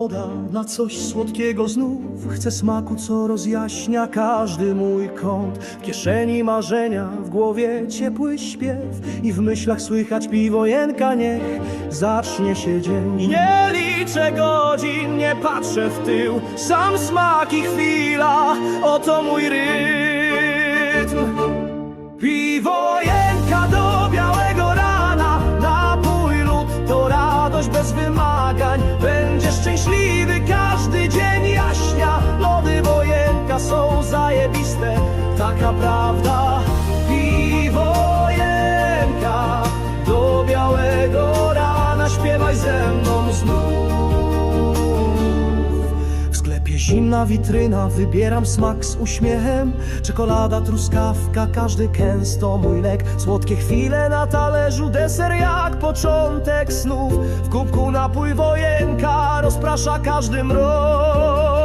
Woda na coś słodkiego znów Chcę smaku, co rozjaśnia każdy mój kąt. W kieszeni marzenia, w głowie ciepły śpiew I w myślach słychać piwo jęka Niech zacznie się dzień. Nie liczę godzin, nie patrzę w tył. Sam smak i chwila, oto mój rytm. Piwo Taka prawda. Piwo jęka do białego rana Śpiewaj ze mną znów. W sklepie zimna witryna, wybieram smak z uśmiechem. Czekolada, truskawka, każdy kęs to mój lek. Słodkie chwile na talerzu, deser jak początek snów. W kubku napój wojenka rozprasza każdy mroku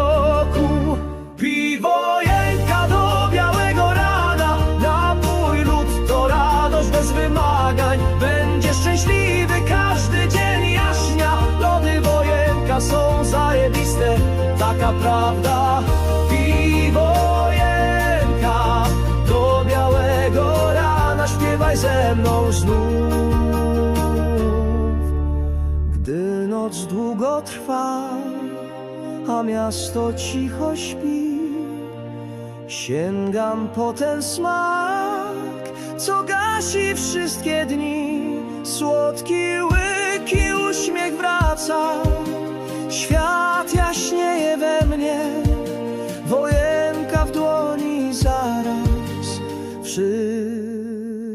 Prawda Piwo jęka do białego rana Śpiewaj ze mną znów Gdy noc długo trwa A miasto cicho śpi Sięgam po ten smak, co gasi wszystkie dni. Słodki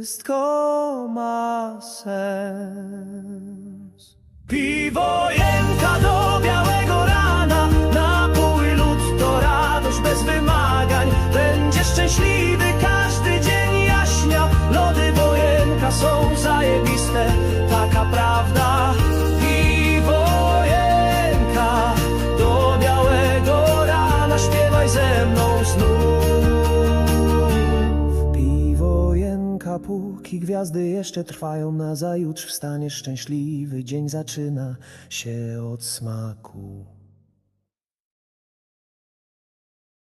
wszystko ma sens. Piwo jęka jęka, póki gwiazdy jeszcze trwają na zajutrz wstanie szczęśliwy dzień zaczyna się od smaku